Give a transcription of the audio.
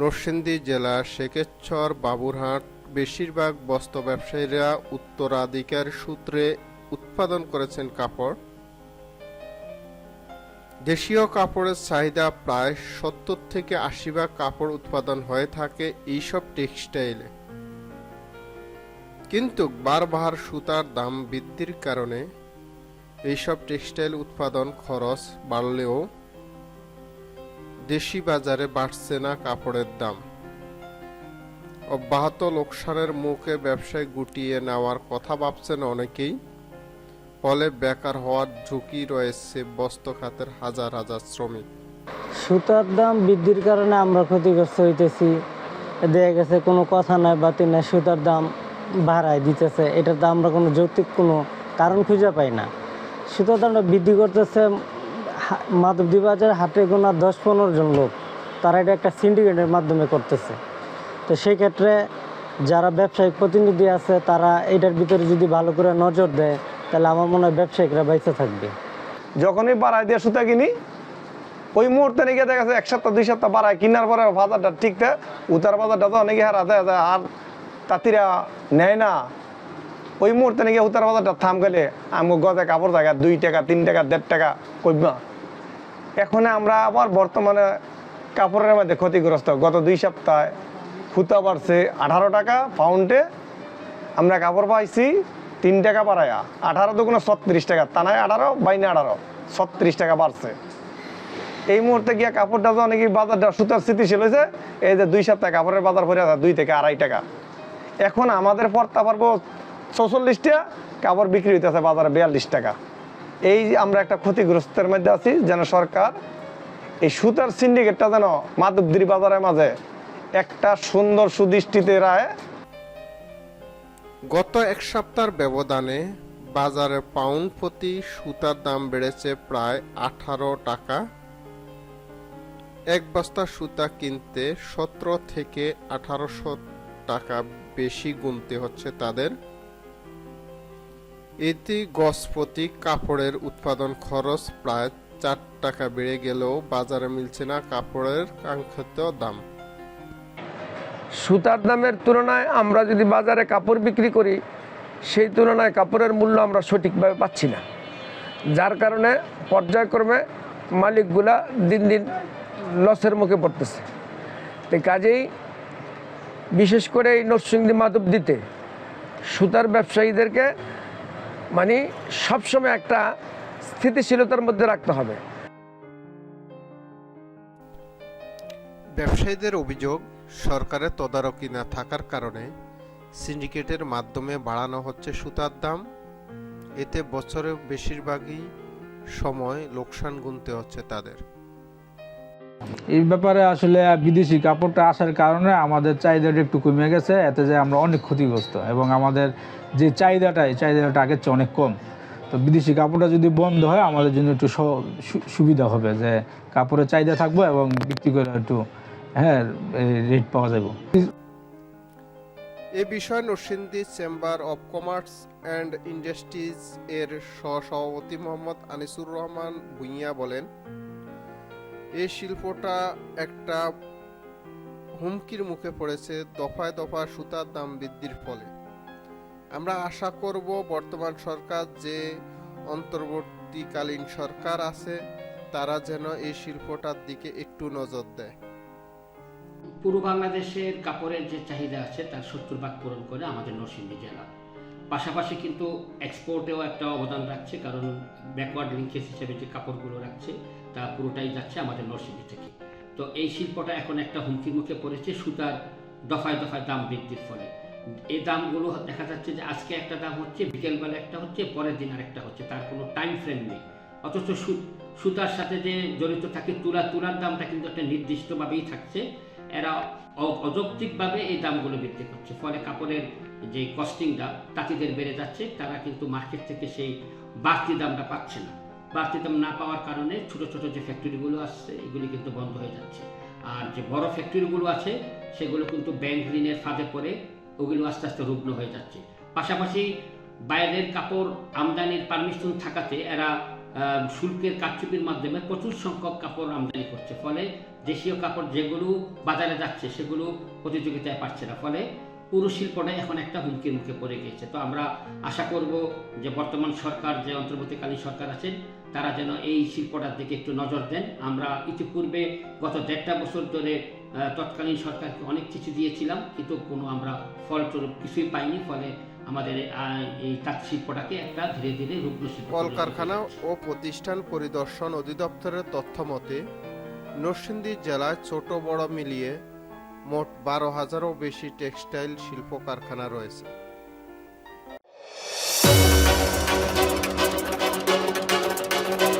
নরসিংদী জেলার শেখেশ্বর বাবুরহাট বেশিরভাগ বস্ত্র ব্যবসায়ীরা উত্তরাধিকার সূত্রে উৎপাদন করেছেন কাপড়। দেশীয় কাপড়ের চাহিদা প্রায় সত্তর থেকে আশি ভাগ কাপড় উৎপাদন হয়ে থাকে এইসব টেক্সটাইলে। কিন্তু বারবার সুতার দাম বৃদ্ধির কারণে এইসব টেক্সটাইল উৎপাদন খরচ বাড়লেও দেশি বাজারে বাড়ছে না কাপড়ের দাম। অব্যাহত লোকসানের মুখে ব্যবসায় গুটিয়ে নেওয়ার কথা ভাবছেন অনেকেই। ফলে বেকার হওয়ার ঝুঁকি রয়েছে বস্ত্র খাতের হাজার হাজার শ্রমিক। সুতার দাম বৃদ্ধির কারণে আমরা ক্ষতিগ্রস্ত হইতেছি। দেখা গেছে কোনো কথা নাই, বাতি নাই, সুতার দাম বাড়ায় দিতেছে। দাম আমরা কোনো যৌক্তিক কোনো কারণ খুঁজে পাই না। সুতার দামটা বৃদ্ধি করতেছে মাধবদী বাজার হাটে গোনা দশ পনেরো জন লোক। তারা এটা একটা সিন্ডিকেটের মাধ্যমে করতেছে। তো সেই ক্ষেত্রে যারা ব্যবসায়িক প্রতিনিধি আছে, তারা এটার ভিতরে যদি ভালো করে নজর দেয়, তাহলে আমার মনে হয় ব্যবসায়িকরা বাইসে থাকবে। যখনই বাড়ায় দিয়ে সুতা কিনি, ওই মুহূর্তে নাকি দেখা যাচ্ছে এক সপ্তাহ, দুই সপ্তাহ বাড়ায়। কিনার পরে বাজারটা ঠিক থাকে উতার বাজারটা তো অনেকে হারাতে আর তাঁতিরা নেয় না। ওই মুহূর্তে নাকি উতার বাজারটা থাম গেলে আমি গজে কাপড় থাকে দুই টাকা, তিন টাকা, দেড় টাকা কইবা এখন আমরা আবার বর্তমানে কাপড়ের মধ্যে ক্ষতিগ্রস্ত। গত দুই সপ্তাহে ফুতা বাড়ছে আঠারো টাকা পাউন্ডে। আমরা কাপড় পাইছি তিন টাকা বাড়ায়া। আঠারো দুগুণে ছত্রিশ টাকা, তানায় আঠারো বাইনে আঠারো, ছত্রিশ টাকা বাড়ছে। এই মুহূর্তে গিয়া কাপড়টা তো অনেক বাজারটা সুতার স্থিতিশীল হয়েছে, এই যে দুই সপ্তাহে কাপড়ের বাজার পড়ে আছে দুই থেকে আড়াই টাকা। এখন আমাদের পড়তে পারব চৌচল্লিশ টাকা কাপড় বিক্রি হইতেছে বাজারে বিয়াল্লিশ টাকা। এই আমরা একটা ক্ষতিগ্রস্তের মধ্যে আছি, যেন সরকার এই সুতার সিন্ডিকেটটা যেন মাধবদিরি বাজারের মাঝে একটা সুন্দর সুদৃষ্টিতে রায়। গত এক সপ্তাহের ব্যবধানে বাজারে পাউন্ড প্রতি সুতার দাম বেড়েছে প্রায় আঠারো টাকা। এক বস্তা সুতা কিনতে সতেরো থেকে আঠারোশো টাকা বেশি গুনতে হচ্ছে তাদের। এতে গজপতি কাপড়ের উৎপাদন খরচ প্রায় চার টাকা বেড়ে গেলেও বাজারে মিলছে না কাপড়ের কাঙ্ক্ষিত দাম। সুতার দামের তুলনায় আমরা যদি বাজারে কাপড় বিক্রি করি, সেই তুলনায় কাপড়ের মূল্য আমরা সঠিকভাবে পাচ্ছি না। যার কারণে পর্যায়ক্রমে মালিকগুলা দিন দিন লসের মুখে পড়তেছে। তো কাজেই বিশেষ করে এই নরসিংদী মাধব দিতে সুতার ব্যবসায়ীদেরকে মানে সবসময় একটা স্থিতিশীলতার মধ্যে রাখতে হবে। ব্যবসায়ীদের অভিযোগ, সরকারের তদারকি না থাকার কারণে সিন্ডিকেটের মাধ্যমে বাড়ানো হচ্ছে সুতার দাম। এতে বছরে বেশিরভাগই সময় লোকসান গুনতে হচ্ছে তাদের। এই ব্যাপারে আসলে বিদেশি কাপড়টা আসার কারণে আমাদের চাহিদাটা একটু কমে গেছে, এতে যে আমরা অনেক ক্ষতিগ্রস্ত এবং আমাদের যে চাহিদাটা, এই চাহিদাটা আগের চেয়ে অনেক কম। তো বিদেশি কাপড়টা যদি বন্ধ হয়, আমাদের জন্য একটু সুবিধা হবে যে কাপড়ের চাহিদা থাকব এবং বিক্রি করে একটু হ্যাঁ রেট পাওয়া যাবে। এ বিষয়ে Narsingdi chamber of commerce and industries এর সহসভাপতি মোহাম্মদ আনিসুর রহমান ভুঁইয়া বলেন এই শিল্পটা একটা হুমকির মুখে পড়েছে, দফায় দফায় সুতার দাম বৃদ্ধির ফলে। আমরা আশা করব বর্তমান সরকার যে অন্তর্বর্তীকালীন সরকার আছে, তারা যেন এই শিল্পটার দিকে একটু নজর দেয়। পূর্ব বাংলাদেশের কাপড়ের যে চাহিদা আছে, তার সত্তর ভাগ পূরণ করে আমাদের নরসিংদী জেলা। পাশাপাশি কিন্তু এক্সপোর্টেও একটা অবদান রাখছে, কারণ ব্যাকওয়ার্ড লিঙ্কেজ হিসেবে যে কাপড়গুলো রাখছে, তা পুরোটাই যাচ্ছে আমাদের নরসিংদী থেকে। তো এই শিল্পটা এখন একটা হুমকির মুখে পড়েছে, সুতার দফায় দফায় দাম বৃদ্ধির ফলে। এই দামগুলো দেখা যাচ্ছে যে আজকে একটা দাম হচ্ছে, বিকেলবেলা একটা হচ্ছে, পরের দিন আরেকটা হচ্ছে, তার কোনো টাইম ফ্রেম নেই। অথচ সুতার সাথে যে জড়িত থাকে তুলা, তুলার দামটা কিন্তু একটা নির্দিষ্টভাবেই থাকছে। এরা অযৌক্তিকভাবে এই দামগুলো বৃদ্ধি করছে, ফলে কাপড়ের যে কস্টিংটা তাঁতিদের বেড়ে যাচ্ছে, তারা কিন্তু মার্কেট থেকে সেই বাড়তি দামটা পাচ্ছে না। বাড়তি দাম না পাওয়ার কারণে ছোট ছোট যে ফ্যাক্টরিগুলো আসছে, এগুলি কিন্তু বন্ধ হয়ে যাচ্ছে। আর যে বড় ফ্যাক্টরিগুলো আছে, সেগুলো কিন্তু ব্যাংক ঋণের ফাঁদে পড়ে, ওগুলো আস্তে আস্তে রুগ্ন হয়ে যাচ্ছে। পাশাপাশি বাইরের কাপড় আমদানির পারমিশন থাকাতে এরা শুল্কের কারচুপির মাধ্যমে প্রচুর সংখ্যক কাপড় আমদানি করছে। ফলে দেশীয় কাপড় যেগুলো বাজারে যাচ্ছে, সেগুলো প্রতিযোগিতায় পাচ্ছে না। ফলে পুরো শিল্পটাই এখন একটা হুমকির মুখে পড়ে গিয়েছে। তো আমরা আশা করব যে বর্তমান সরকার, যে অন্তর্বর্তীকালীন সরকার আছেন, তারা যেন এই শিল্পটার দিকে একটু নজর দেন। আমরা ইতিপূর্বে গত দেড়টা বছর ধরে তৎকালীন সরকারকে অনেক কিছু দিয়েছিলাম, কিন্তু কোনো আমরা ফলস্বরূপ কিছুই পাইনি। ফলে আমাদের এই তাঁত শিল্পটাকে একটা ধীরে ধীরে রুগ্ন শিল্প কলকারখানা ও প্রতিষ্ঠান পরিদর্শন অধিদপ্তরের তথ্য মতে নরসিংদী জেলায় ছোট বড় মিলিয়ে মোট বারো হাজারও বেশি টেক্সটাইল শিল্প কারখানা রয়েছে।